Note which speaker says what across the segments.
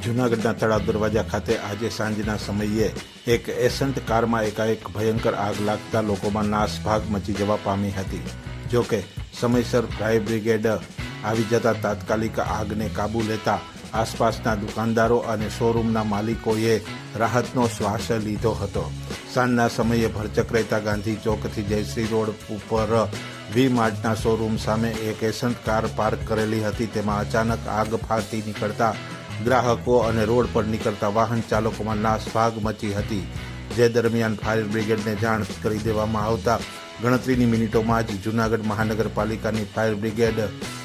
Speaker 1: જૂનાગઢના તળાવ દરવાજા ખાતે આજે સાંજના સમયે એક એસન્ટ કારમાં એકાએક ભયંકર આગ લાગતા લોકોમાં નાસભાગ મચી જવા પામી હતી. જોકે સમયસર ફાયર બ્રિગેડ આવી જતા તાત્કાલિક આગને કાબુ લેતા આસપાસના દુકાનદારો અને શોરૂમના માલિકોએ રાહતનો શ્વાસ લીધો હતો. સાંજના સમયે ભરચક રહેતા ગાંધી ચોકથી જયશ્રી રોડ ઉપર વી માર્ટના શોરૂમ સામે એક એસન્ટ કાર પાર્ક કરેલી હતી. તેમાં અચાનક આગ ફાટી નીકળતા ગ્રાહકો અને રોડ પર નીકળતા વાહન ચાલકોમાં નાસભાગ મચી હતી. જે દરમિયાન ફાયર બ્રિગેડને જાણ કરી દેવામાં આવતા ગણતરીની મિનિટોમાં જ જૂનાગઢ મહાનગરપાલિકાની ફાયર બ્રિગેડ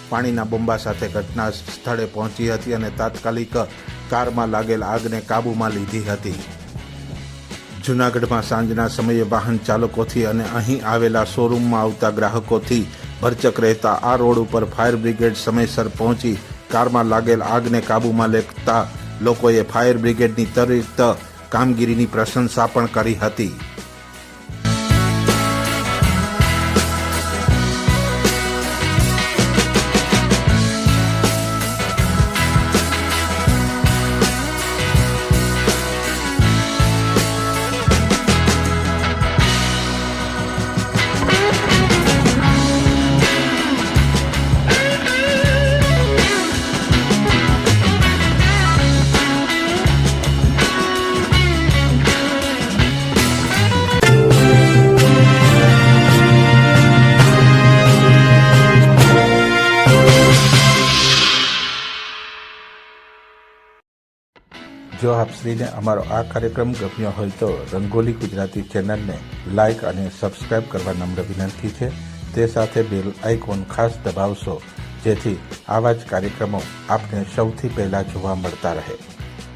Speaker 1: પાણીના બોમ્બા સાથે ઘટના સ્થળે પહોંચી હતી અને તાત્કાલિક કારમાં લાગેલ આગને કાબૂમાં લીધી હતી. જૂનાગઢમાં સાંજના સમયે વાહન ચાલકોથી અને અહીં આવેલા શોરૂમમાં આવતા ગ્રાહકોથી ભરચક રહેતા આ રોડ ઉપર ફાયર બ્રિગેડ સમયસર પહોંચી કારમાં લાગેલ આગને કાબૂમાં લેતા લોકોએ ફાયર બ્રિગેડની ત્વરિત કામગીરીની પ્રશંસા પણ કરી હતી. જો આપશ્રીને અમારો આ કાર્યક્રમ ગમ્યો હોય તો રંગોલી ગુજરાતી ચેનલને લાઇક અને સબસ્ક્રાઇબ કરવા નમ્ર વિનંતી છે. તે સાથે બેલ આઇકોન ખાસ દબાવશો, જેથી આવા જ કાર્યક્રમો આપને સૌથી પહેલાં જોવા મળતા રહે.